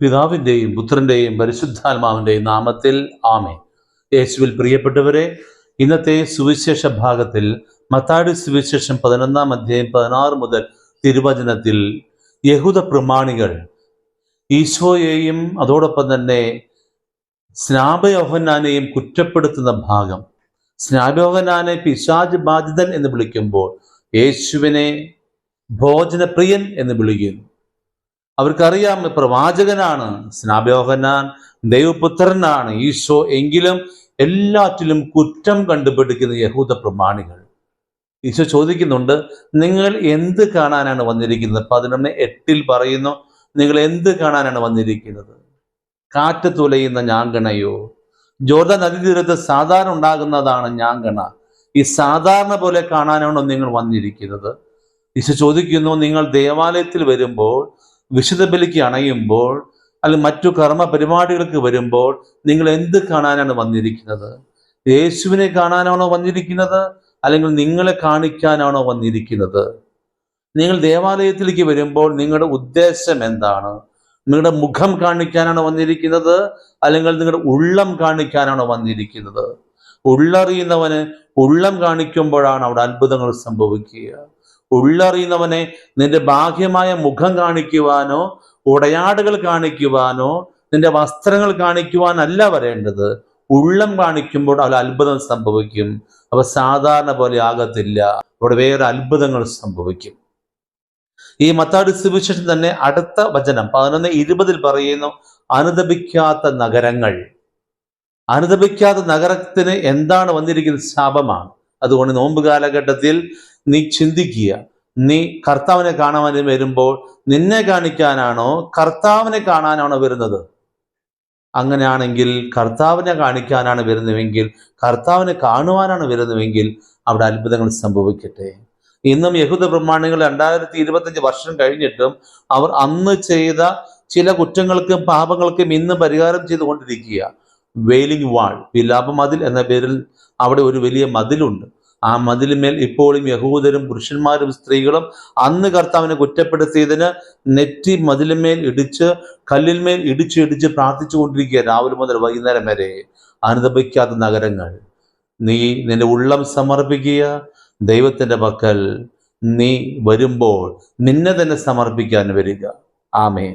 പിതാവിന്റെയും പുത്രന്റെയും പരിശുദ്ധാത്മാവിന്റെയും നാമത്തിൽ ആമേ യേശുവിൽ പ്രിയപ്പെട്ടവരെ ഇന്നത്തെ സുവിശേഷ ഭാഗത്തിൽ മത്താടി സുവിശേഷം പതിനൊന്നാം അധ്യായം പതിനാറ് മുതൽ തിരുവചനത്തിൽ യഹൂദ പ്രമാണികൾ ഈശോയെയും അതോടൊപ്പം തന്നെ സ്നാപയോഹനാനെയും കുറ്റപ്പെടുത്തുന്ന ഭാഗം. സ്നാപയോഹനാനെ പിശാജ് ബാധിതൻ എന്ന് വിളിക്കുമ്പോൾ യേശുവിനെ ഭോജനപ്രിയൻ എന്ന് വിളിക്കുന്നു. അവർക്കറിയാം പ്രവാചകനാണ് സ്നാപയോഹന്നാൻ ദൈവപുത്രനാണ് ഈശോ എങ്കിലും എല്ലാറ്റിലും കുറ്റം കണ്ടുപിടിക്കുന്ന യഹൂദ പ്രമാണികൾ. ഈശോ ചോദിക്കുന്നുണ്ട് നിങ്ങൾ എന്ത് കാണാനാണ് വന്നിരിക്കുന്നത്? പതിനൊന്ന് എട്ടിൽ പറയുന്നു നിങ്ങൾ എന്ത് കാണാനാണ് വന്നിരിക്കുന്നത്? കാറ്റ് തുലയുന്ന ഞാങ്കണയോ ജോർദ നദീതീരത്ത് സാധാരണ ഉണ്ടാകുന്നതാണ് ഞാങ്കണ ഈ സാധാരണ പോലെ കാണാനാണോ നിങ്ങൾ വന്നിരിക്കുന്നത്? ഈശോ ചോദിക്കുന്നു നിങ്ങൾ ദേവാലയത്തിൽ വരുമ്പോൾ വിശുദ്ധ ബലിക്ക് അണയുമ്പോൾ അല്ലെങ്കിൽ മറ്റു കർമ്മ പരിപാടികൾക്ക് വരുമ്പോൾ നിങ്ങൾ എന്ത് കാണാനാണ് വന്നിരിക്കുന്നത്? യേശുവിനെ കാണാനാണോ വന്നിരിക്കുന്നത്? അല്ലെങ്കിൽ നിങ്ങളെ കാണിക്കാനാണോ വന്നിരിക്കുന്നത്? നിങ്ങൾ ദേവാലയത്തിലേക്ക് വരുമ്പോൾ നിങ്ങളുടെ ഉദ്ദേശം എന്താണ്? നിങ്ങളുടെ മുഖം കാണിക്കാനാണോ വന്നിരിക്കുന്നത്? അല്ലെങ്കിൽ നിങ്ങളുടെ ഉള്ളം കാണിക്കാനാണോ വന്നിരിക്കുന്നത്? ഉള്ളറിയുന്നവന് ഉള്ളം കാണിക്കുമ്പോഴാണ് അവിടെ അത്ഭുതങ്ങൾ സംഭവിക്കുക. ഉള്ളറിയുന്നവനെ നിന്റെ ബാഹ്യമായ മുഖം കാണിക്കുവാനോ ഉടയാടുകൾ കാണിക്കുവാനോ നിന്റെ വസ്ത്രങ്ങൾ കാണിക്കുവാനല്ല വരേണ്ടത്. ഉള്ളം കാണിക്കുമ്പോൾ അവിടെ അത്ഭുതം സംഭവിക്കും. അവ സാധാരണ പോലെ ആകത്തില്ല. അവിടെ വേറെ അത്ഭുതങ്ങൾ സംഭവിക്കും. ഈ മത്താടി സുവിശേഷം തന്നെ അടുത്ത വചനം പതിനൊന്ന് ഇരുപതിൽ പറയുന്നു അനുദപിക്കാത്ത നഗരങ്ങൾ. അനുദപിക്കാത്ത നഗരത്തിന് എന്താണ് വന്നിരിക്കുന്നത് ശാപമാണ്. അതുകൊണ്ട് നോമ്പ് കാലഘട്ടത്തിൽ നീ ചിന്തിക്കുക. നീ കർത്താവിനെ കാണാൻ വരുമ്പോൾ നിന്നെ കാണിക്കാനാണോ കർത്താവിനെ കാണാനാണോ വരുന്നത്? അങ്ങനെയാണെങ്കിൽ കർത്താവിനെ കാണിക്കാനാണ് വരുന്നുവെങ്കിൽ കർത്താവിനെ കാണുവാനാണ് വരുന്നുവെങ്കിൽ അവിടെ അത്ഭുതങ്ങൾ സംഭവിക്കട്ടെ. ഇന്നും യഹൂദ പ്രമാണികൾ രണ്ടായിരത്തി ഇരുപത്തഞ്ച് വർഷം കഴിഞ്ഞിട്ടും അവർ അന്ന് ചെയ്ത ചില കുറ്റങ്ങൾക്കും പാപങ്ങൾക്കും ഇന്ന് പരിഹാരം ചെയ്തുകൊണ്ടിരിക്കുക വെയിലിംഗ് വാൾ വിലാപ മതിൽ എന്ന പേരിൽ അവിടെ ഒരു വലിയ മതിലുണ്ട്. ആ മതിലിന്മേൽ ഇപ്പോഴും യഹൂദരും പുരുഷന്മാരും സ്ത്രീകളും അന്ന് കർത്താവിനെ കുറ്റപ്പെടുത്തിയതിന് നെറ്റി മതിലിന്മേൽ ഇടിച്ച് കല്ലിന്മേൽ ഇടിച്ച് ഇടിച്ച് പ്രാർത്ഥിച്ചു കൊണ്ടിരിക്കുക രാവിലെ മുതൽ വൈകുന്നേരം വരെ. അനുദപിക്കാത്ത നഗരങ്ങൾ. നീ നിന്റെ ഉള്ളം സമർപ്പിക്കുക. ദൈവത്തിന്റെ പക്കൽ നീ വരുമ്പോൾ നിന്നെ തന്നെ സമർപ്പിക്കാൻ വരിക. ആമേ